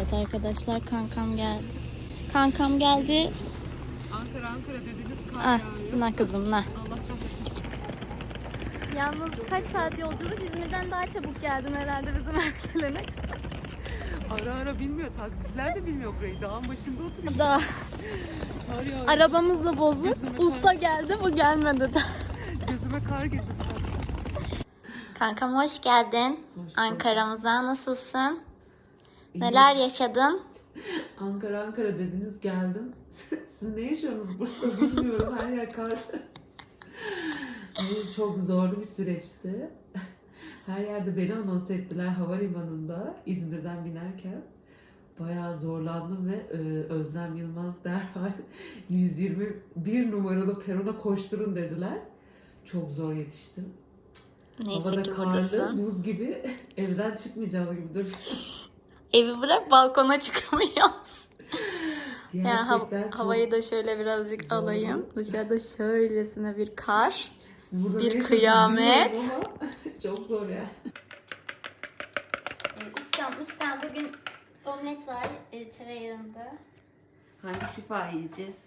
Evet arkadaşlar kankam geldi. Kankam geldi. Ankara Ankara dediniz kar Ah, yağıyor. na kızım na. Yalnız kaç saat yolculuk İzmir'den daha çabuk geldin herhalde bizim evlene. Ara ara bilmiyor. Taksiciler de bilmiyor burayı. Dağın başında oturuyor. Daha Kar yağıyor. arabamız da bozuk. Gözüme Usta geldi bu gelmedi de. Gözüme kar girdi. Kankam hoş geldin. bulduk. Ankara'mıza nasılsın? Neler yaşadın? Ankara Ankara dediniz geldim. Siz ne yaşıyorsunuz burada bilmiyorum. Her yer kar. Bu çok zorlu bir süreçti. Her yerde beni anons ettiler havalimanında İzmir'den binerken. Bayağı zorlandım ve e, Özlem Yılmaz derhal 121 numaralı perona koşturun dediler. Çok zor yetiştim. Neyse Havada ki karlı, buradasın. buz gibi evden çıkmayacağız gibi dur. Evi bırak balkona çıkamıyoruz. Yani hav- Gerçekten çok havayı da şöyle birazcık zorlu. alayım. Dışarıda şöylesine bir kar. Bir kıyamet. Çok zor ya. Ustam, ustam bugün omlet var e, tereyağında. Hangi şifa yiyeceğiz?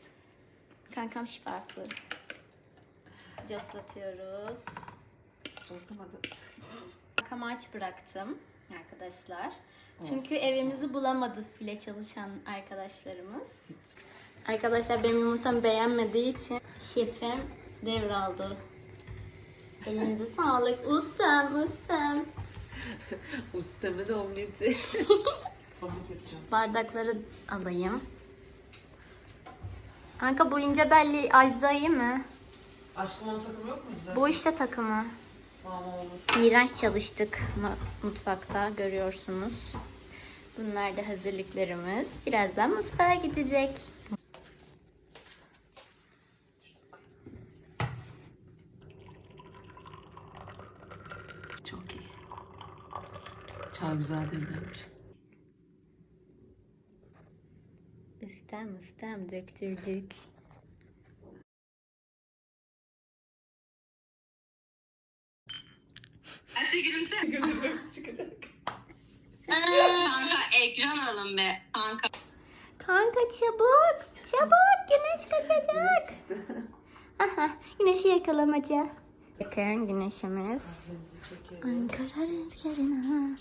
Kankam şifası. Coslatıyoruz. Tostamadım. Kankam aç bıraktım arkadaşlar. Çünkü evimizi bulamadı file çalışan arkadaşlarımız. Arkadaşlar benim yumurtamı beğenmediği için şefim devraldı. Elinize sağlık. Ustam, ustam. Ustamın omleti. Bardakları alayım. Kanka bu ince belli Ajda iyi mi? Aşkım onun takımı yok mu güzel? Bu işte takımı. Tamam olur. İğrenç çalıştık mutfakta görüyorsunuz. Bunlar da hazırlıklarımız. Birazdan mutfağa gidecek. Çok iyi. Çay güzel demlenmiş. Ustam ustam döktürdük. Gözümüz çıkacak. Kanka ekran alın be. Kanka. Kanka çabuk çabuk güneş kaçacak. Aha güneşi yakalamaca. Bakın güneşimiz. Ankara rüzgarına.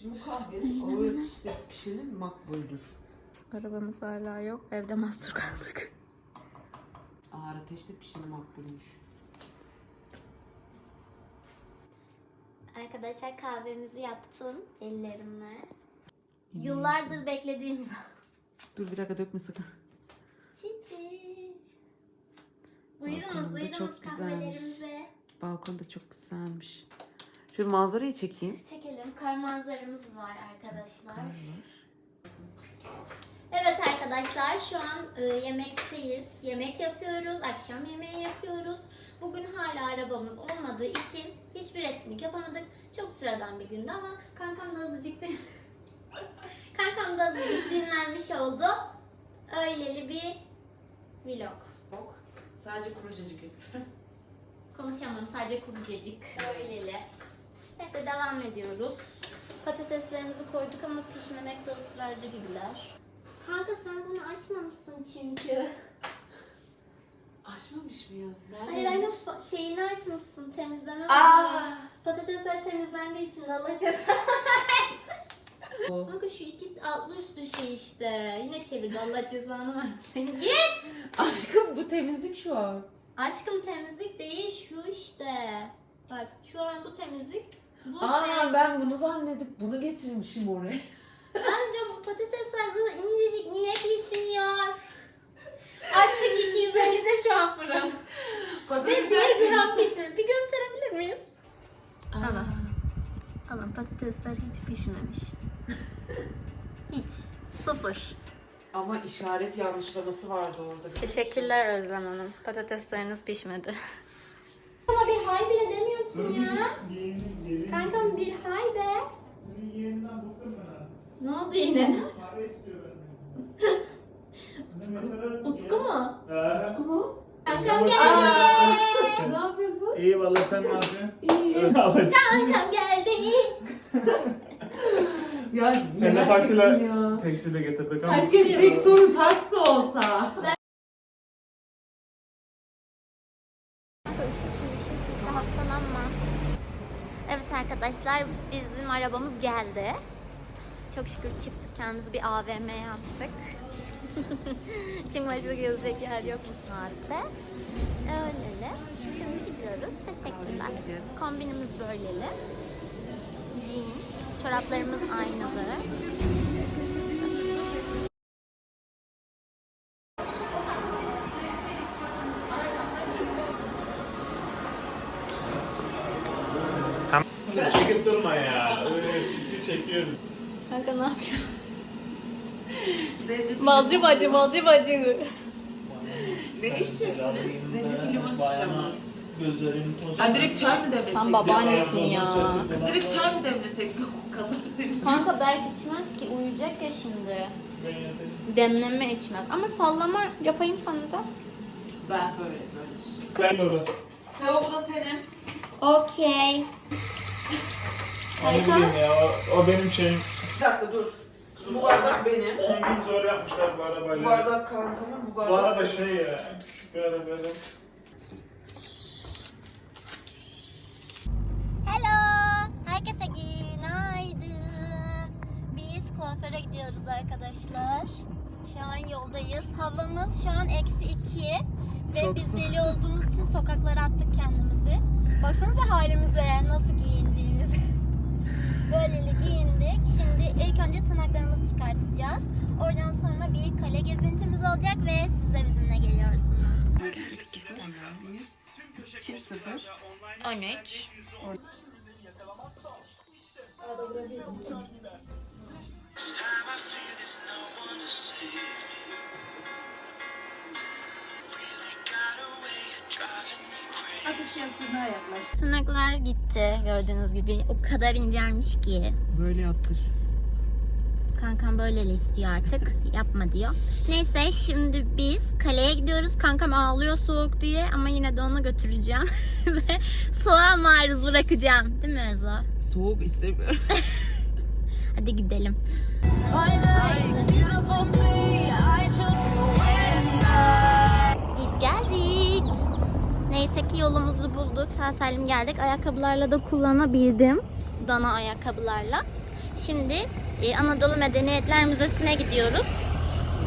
Şimdi bu kahve ağır işte pişirin makbuldür. Arabamız hala yok. Evde mahsur kaldık. Ağır ateşte pişirin makbulmuş. Arkadaşlar kahvemizi yaptım ellerimle. Yıllardır beklediğim Dur bir dakika dökme sakın. Çiçi. Buyurunuz, Balkonda buyurunuz çok güzelmiş. kahvelerimize. Balkonda çok güzelmiş. Şöyle manzarayı çekeyim. Çekelim. Kar manzaramız var arkadaşlar. Kar var. Evet arkadaşlar şu an e, yemekteyiz. Yemek yapıyoruz. Akşam yemeği yapıyoruz. Bugün hala arabamız olmadığı için hiçbir etkinlik yapamadık. Çok sıradan bir gündü ama kankam da azıcık din- kankam da azıcık dinlenmiş oldu. Öyleli bir vlog. Bak. Sadece kuru cacık. Konuşamam sadece kurucacık. Öyleli. Neyse devam ediyoruz. Patateslerimizi koyduk ama pişmemekte ısrarcı gibiler. Kanka sen bunu açmamışsın çünkü. Açmamış mı ya? Nerede? Hayır fa- şeyini açmışsın temizleme. Aa! Patatesler temizlendiği için Allah versin. O. Kanka şu iki altlı üstlü şey işte. Yine çevirdi Allah cezanı versin. Git! Aşkım bu temizlik şu an. Aşkım temizlik değil şu işte. Bak şu an bu temizlik. Bu. Aa ben bunu zannedip bunu getirmişim oraya. Ben de diyorum patatesler zaten incecik niye pişmiyor? Açtık 250'de şu an fırın. Ve 1 gram pişmiyor. Bir gösterebilir miyiz? Aa. Alın patatesler hiç pişmemiş. hiç. Sıfır. Ama işaret yanlışlaması vardı orada. Teşekkürler Özlem Hanım. Patatesleriniz pişmedi. Ama bir hay bile demiyorsun ya. Kankam bir hay de. Ne oldu yine? Utku mu? Utku mu? Kankam Ne geldi. yapıyorsun? İyi valla sen ne yapıyorsun? İyi. Kankam geldi. Ya Sen de taksiyle, taksiyle getirdik ama. Keşke tek sorun taksi olsa. De hastalanma. Evet arkadaşlar bizim arabamız geldi. Çok şükür çıktık kendimizi bir AVM yaptık. Çünkü başka gezecek yer yok bu saatte. Öyleli. Şimdi gidiyoruz. Teşekkürler. Kombinimiz böyleli. Jean. Çoraplarımız aynalı. Ne yapıyorsun? Balcı bacı, balcı bacı. Ne içeceksiniz? Zencefil limon. Gözlerim toz. Ha direkt çay mı demlesek? Tam babaannesin ya. Kız direkt çay mı demlesek? Kazan. Kanka belki içmez ki uyuyacak ya şimdi. Demleme içmez. Ama sallama yapayım sana da. Ben böyle böyle. Ben de. Seva bu da senin. Okey. Onu bileyim ya. O, o benim şeyim. Bir dakika dur. Bu bardak benim. 10 gün zor yapmışlar bu Bu arabayla. bardak kankamın, bu bardak Bu araba senin. şey ya. Küçük bir araba. Hello. Herkese günaydın. Biz kuaföre gidiyoruz arkadaşlar. Şu an yoldayız. Havamız şu an eksi iki. Ve Çok biz deli olduğumuz için sokaklara attık kendimizi. Baksanıza halimize nasıl giyindiğimizi. Böyleli giyindik. Şimdi ilk önce tırnaklarımızı çıkartacağız. Oradan sonra bir kale gezintimiz olacak ve siz de bizimle geliyorsunuz. Çift sıfır. 13. Tırnaklar gitti gördüğünüz gibi. O kadar incelmiş ki. Böyle yaptır. Kankam böyle istiyor artık. Yapma diyor. Neyse şimdi biz kaleye gidiyoruz. Kankam ağlıyor soğuk diye ama yine de onu götüreceğim. Ve soğuğa maruz bırakacağım. Değil mi Özla? Soğuk istemiyorum. Hadi gidelim. Biz Neyse ki yolumuzu bulduk. Sağ salim geldik. Ayakkabılarla da kullanabildim. Dana ayakkabılarla. Şimdi e, Anadolu Medeniyetler Müzesi'ne gidiyoruz.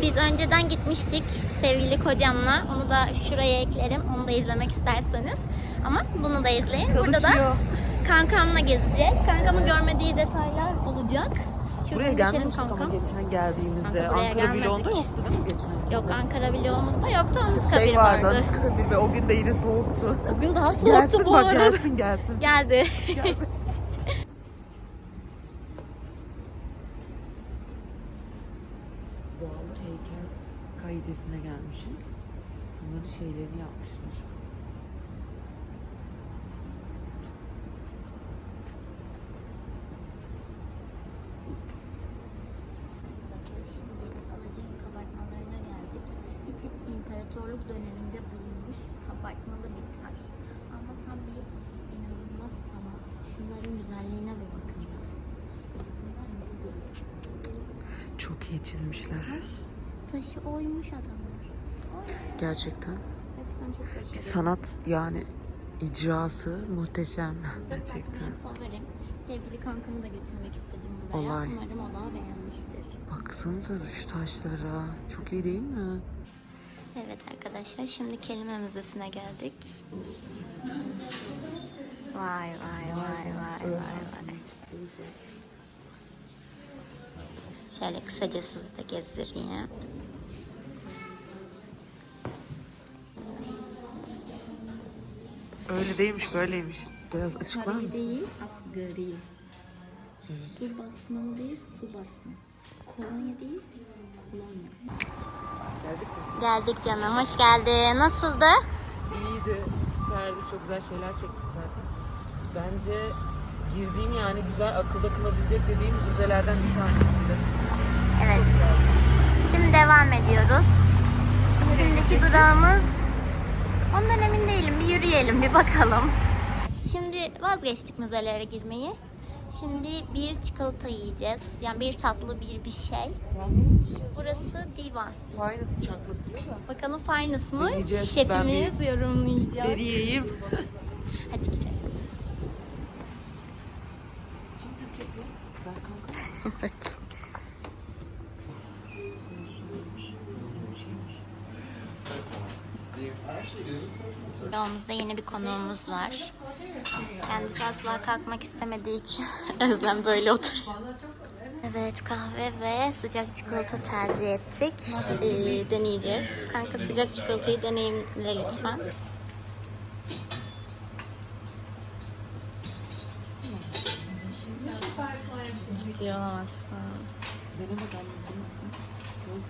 Biz önceden gitmiştik sevgili kocamla. Onu da şuraya eklerim. Onu da izlemek isterseniz. Ama bunu da izleyin. Burada da Çalışıyor. kankamla gezeceğiz. Kankamın görmediği detaylar olacak. Buraya gelmemiştik ama geçen geldiğimizde. Kanka buraya Ankara gelmedik. yoktu değil mi geçen? Yok Ankara vlogumuzda yoktu. Anıtkabir Şey vardı, vardı. Anıtkabir ve o gün de yine soğuktu. Bugün daha soğuktu gelsin bu bak arada. gelsin gelsin. Geldi. Doğalı heykel kaidesine gelmişiz. Bunların şeylerini yapmışlar. Şimdi Alaca'nın kabartmalarına geldik. Hitit İmparatorluk döneminde bulunmuş kabartmalı bir taş. Ama tam bir inanılmaz sanat. Şunların güzelliğine bir bakın? Çok iyi çizmişler. Taş, taşı oymuş adamlar. Oymuş. Gerçekten. Gerçekten çok başarılı. Bir sanat yani icrası muhteşem. Gerçekten. favorim. Sevgili kankamı da getirmek istedim buraya. Olay. Umarım o da beğenmiştir. Baksanıza şu taşlara. Çok iyi değil mi? Evet arkadaşlar şimdi kelime müzesine geldik. Vay vay vay vay vay vay. Şöyle kısaca sizi de gezdireyim. Öyle değilmiş böyleymiş. Biraz açıklar Asgari mısın? değil, asgari. Evet. Su basmalı değil, su basma. Kolonya değil, kolonya. Geldik mi? Geldik canım, hoş geldin. Nasıldı? İyiydi, süperdi. Çok güzel şeyler çektik zaten. Bence girdiğim yani güzel akılda kalabilecek dediğim müzelerden bir tanesiydi. Evet. Şimdi devam ediyoruz. Şimdiki durağımız ondan emin değilim. Bir yürüyelim, bir bakalım. Şimdi vazgeçtik müzelere girmeyi. Şimdi bir çikolata yiyeceğiz. Yani bir tatlı bir bir şey. Burası divan. Finest chocolate diyor da. Bakalım finest mı? Deneyeceğiz. Ben Şefimiz yorumlayacak. Deneyeyim. Hadi gidelim. Evet. Yolumuzda yeni bir konuğumuz var. Kendisi asla kalkmak istemediği için Özlem böyle oturuyor. Evet kahve ve sıcak çikolata tercih ettik. Ee, deneyeceğiz. Kanka sıcak çikolatayı deneyimle lütfen. Ciddi olamazsın. Deneme. Toz.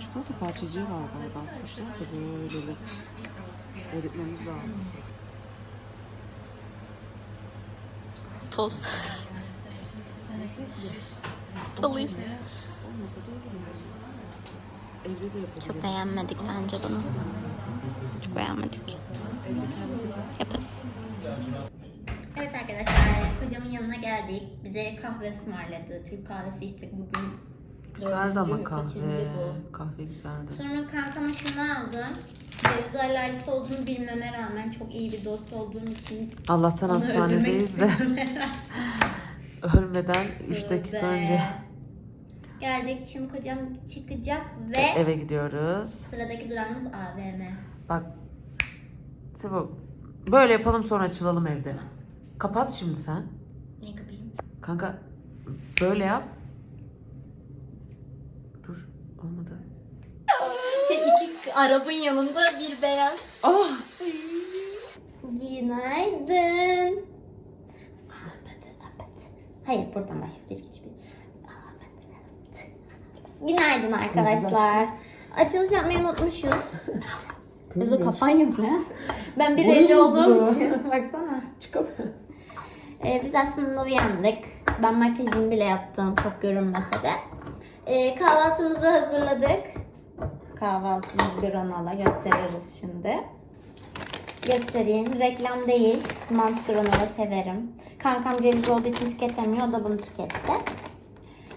Çikolata parçacığı var galiba. Atmışlar da böyle eritmemiz lazım. Toz. Talıyız. Olmasa da olur yani. Evde de yapabiliriz. Çok beğenmedik bence bunu. Çok beğenmedik. Yaparız. Evet arkadaşlar, kocamın yanına geldik. Bize kahve ısmarladı. Türk kahvesi içtik bugün. Güzeldi ama kahve. kaçıncı bu? Kahve güzeldi. Sonra kankama şunu aldım. Ceviz alerjisi olduğunu bilmeme rağmen çok iyi bir dost olduğum için Allah'tan onu öldürmek hastanedeyiz de herhalde. ölmeden 3 dakika Tövbe. önce Geldik şimdi kocam çıkacak ve eve gidiyoruz. sıradaki durağımız AVM. Bak Sebo böyle yapalım sonra açılalım evde. Kapat şimdi sen. Ne kapayım? Kanka böyle yap. Dur olmadı. İki arabın yanında bir beyaz. Ah! Günaydın. Ahmet, Ahmet. Hayır buradan başla bir üç bir. Ahmet, Ahmet. Günaydın arkadaşlar. Açılış yapmayı unutmuşuz. Özü kafan yok lan. Ben bir elli olduğum için. Baksana. Ee, biz aslında uyandık. Ben makyajımı bile yaptım çok görünmese de. Ee, kahvaltımızı hazırladık. Kahvaltımız granola gösteririz şimdi. Göstereyim. Reklam değil. Mans granola severim. Kankam ceviz olduğu için tüketemiyor. O da bunu tüketti.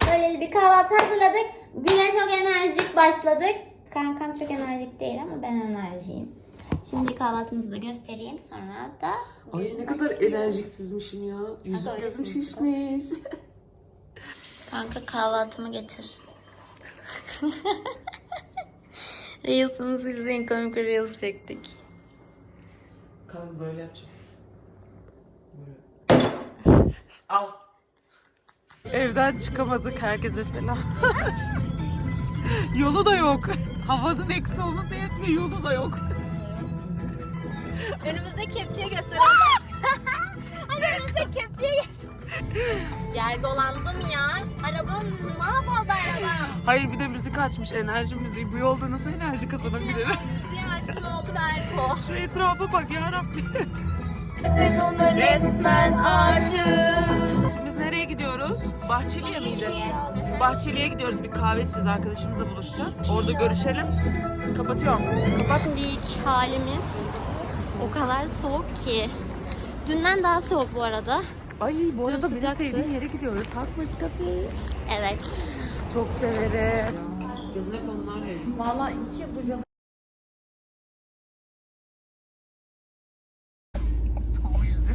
Böyle bir kahvaltı hazırladık. Güne çok enerjik başladık. Kankam çok enerjik değil ama ben enerjiyim. Şimdi kahvaltımızı da göstereyim. Sonra da Ay ne kadar başlıyoruz. enerjiksizmişim ya. Yüzüm öyle gözüm şişmiş. Kanka kahvaltımı getir. Reels'ımızı izleyin komik bir Reels çektik. Kanka böyle yapacağım. Böyle. Al. Evden çıkamadık. Herkese selam. yolu da yok. Havanın eksi olması yetmiyor. Yolu da yok. Önümüzde kepçeyi gösteren Önümüzde kepçeyi göster. Gergolandım ya. Arabam mahvoldu arabam. Hayır bir de müzik açmış. Enerji müziği. Bu yolda nasıl enerji kazanabilirim? Müziği açtım oldu Berko. Şu etrafa bak ya Rabbi. Ben ona resmen aşığım. Şimdi biz nereye gidiyoruz? Bahçeli'ye miydi? Bahçeli'ye gidiyoruz. Bir kahve içeceğiz. Arkadaşımızla buluşacağız. Orada görüşelim. Kapatıyorum. Kapat. Şimdilik halimiz o kadar soğuk ki. Dünden daha soğuk bu arada. Ay bu arada benim sıcaktı. sevdiğim yere gidiyoruz. Hotmart Cafe. Evet. Çok severim. Gözüne konular verin. Valla iki yapacağım.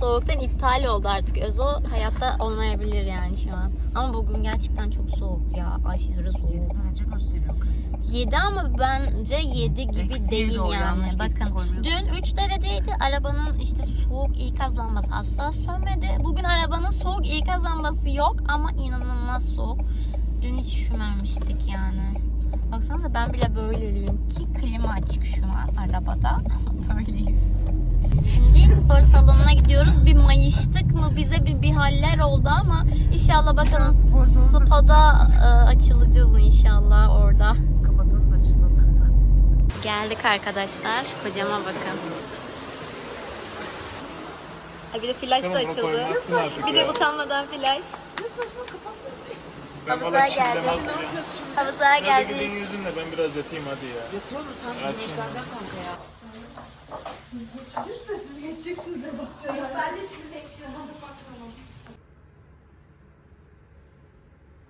Soğuktan iptal oldu artık. Özo hayatta olmayabilir yani şu an. Ama bugün gerçekten çok soğuk ya. Aşırı soğuk. 7 derece gösteriyor kız. 7 ama bence 7 gibi Eksiği değil yani. yanlış eksi Bakın koymuyorsun. dün 3 dereceydi. Arabanın işte soğuk ikaz lambası asla sönmedi. Bugün arabanın soğuk ikaz lambası yok ama inanılmaz soğuk. Dün hiç üşümemiştik yani. Baksanıza ben bile böyleyim ki klima açık şu an arabada. Böyleyiz. Şimdi spor salonuna gidiyoruz. Bir mayıştık mı bize bir, bir haller oldu ama inşallah bakalım Spor salonu da spada e, açılacağız inşallah orada. Kapatalım da açılalım. Geldik arkadaşlar. Kocama bakın. Ay bir de flash da açıldı. Bir de utanmadan flash. Ben Havuza valla Havuza şey geldik. Havuza geldik. Benim yüzümle ben biraz yatayım hadi ya. Yatıyor musun? Sen Yatayım. kanka ya. Biz geçeceğiz de siz geçeceksiniz de bak. Ben de sizi bekliyorum.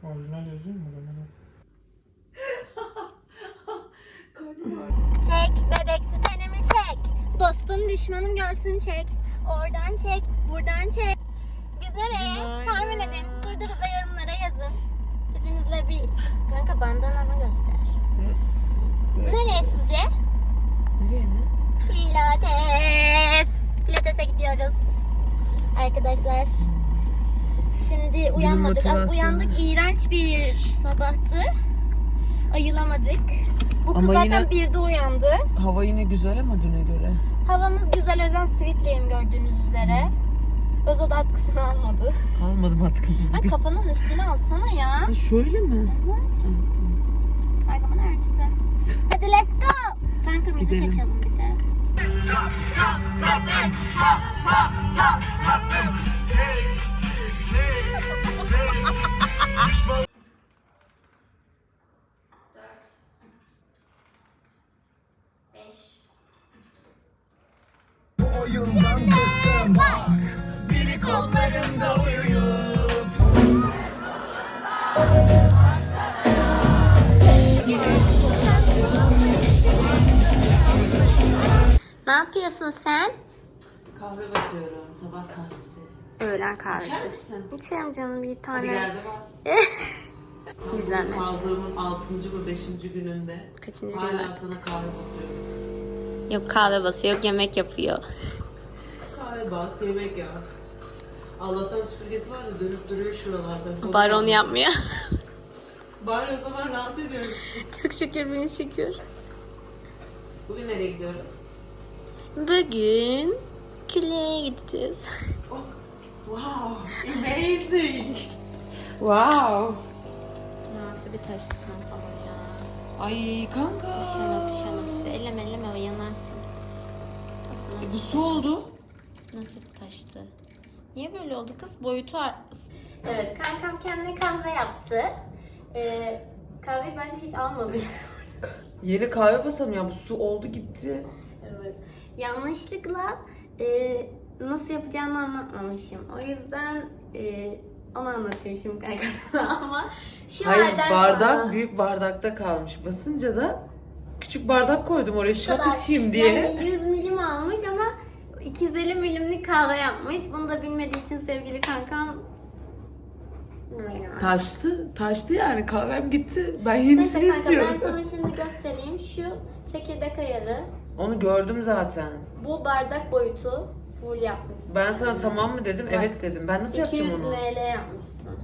Orijinal yazıyor mu? çek bebek tenimi çek. Dostum düşmanım görsün çek. Oradan çek, buradan çek. Biz nereye? Tahmin edin. Durdurup ve yorumlara yazın. Tipimizle bir... Kanka bandanamı göster. Nereye sizce? Nereye mi? Pilates. Pilates'e gidiyoruz. Arkadaşlar. Şimdi uyanmadık. Ah. Uyandık. İğrenç bir sabahtı. Ayılamadık. Bu kız Ama zaten yine- birde uyandı. Hava yine güzel ama düne göre. Havamız güzel. Özden sivitleyim gördüğünüz üzere. Da atkısını almadı. Almadım artık. Ay kafanın üstüne alsana ya. Ha, şöyle mi? Evet. Kankamın örtüsü. Hadi let's go. Kanka müzik Gidelim. açalım bir de. Yapıyorsun sen? Kahve basıyorum. Sabah kahvesi. Öğlen kahvesi. İçer misin? İçerim canım bir Hadi tane. gel de bas. Kaldığımın 6. mı 5. gününde Kaçıncı hala gün? sana kahve basıyorum. Yok kahve basıyor, yok yemek yapıyor. Kahve bas, yemek yap. Allah'tan süpürgesi var da dönüp duruyor şuralarda. Baron yapmıyor. Bari o zaman rahat ediyorum. Çok şükür bin şükür. Bugün nereye gidiyoruz? Bugün küleye gideceğiz. Wow, amazing. Wow. Nasıl bir taştı kampanya ya. Ay kanka. Bir şey olmaz, bir şey olmaz. İşte elleme elleme yanarsın. Nasıl, nasıl Bu bir su oldu. Nasıl bir taştı? Niye böyle oldu kız? Boyutu artmasın. Evet, kankam kendine kahve yaptı. Ee, kahveyi bence hiç almamış. Yeni kahve basalım ya bu su oldu gitti. Yanlışlıkla e, nasıl yapacağını anlatmamışım. O yüzden e, onu anlatayım şimdi kanka sana ama şu Hayır halden bardak sonra- büyük bardakta kalmış. Basınca da küçük bardak koydum oraya Bu şat kadar. içeyim diye. Yani 100 milim almış ama 250 milimlik kahve yapmış. Bunu da bilmediği için sevgili kankam Taştı. Taştı yani kahvem gitti. Ben Neyse yenisini kanka istiyorum. ben sana şimdi göstereyim. Şu çekirdek ayarı Onu gördüm zaten. bu bardak boyutu full yapmışsın. Ben sana tamam mı dedim? Bak, evet dedim. Ben nasıl 200 yapacağım onu? ml yapmışsın.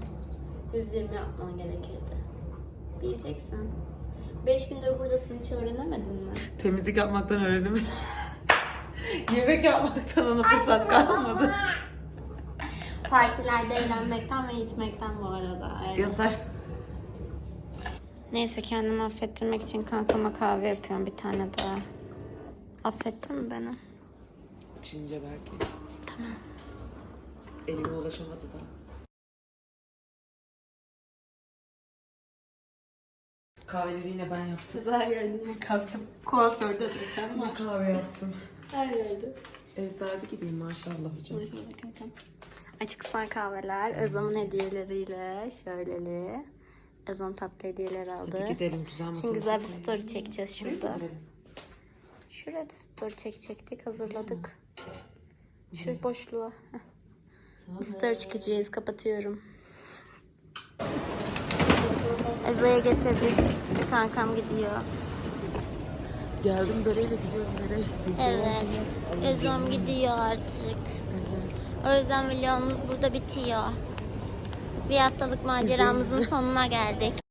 120 yapman gerekirdi. Bileceksin. 5 gündür buradasın hiç öğrenemedin mi? Temizlik yapmaktan öğrenemedim. Yemek yapmaktan ona fırsat kalmadı. Partilerde eğlenmekten ve içmekten bu arada. Evet. Ya saç... Neyse kendimi affettirmek için kankama kahve yapıyorum bir tane daha. Affettin mi beni? İçince belki. Tamam. Elime ulaşamadı da. Kahveleri yine ben yaptım. Her yerde yine kahve Kuaförde de Yine kahve yaptım. Her yerde. Ev sahibi gibiyim maşallah hocam. Açıksan kahveler Özlem'in hediyeleriyle şöyleli. Özlem tatlı hediyeler aldı. Hadi gidelim güzel Şimdi güzel bir story çekeceğiz şurada. Gidelim. Şuraya da story çekecektik hazırladık. Şu boşluğa. Story çekeceğiz kapatıyorum. Eza'ya getirdik. Kankam gidiyor. Geldim Bere'yle gidiyorum Bere. Evet. Özlem gidiyor artık. Evet. O yüzden vlogumuz burada bitiyor. Bir haftalık maceramızın sonuna geldik.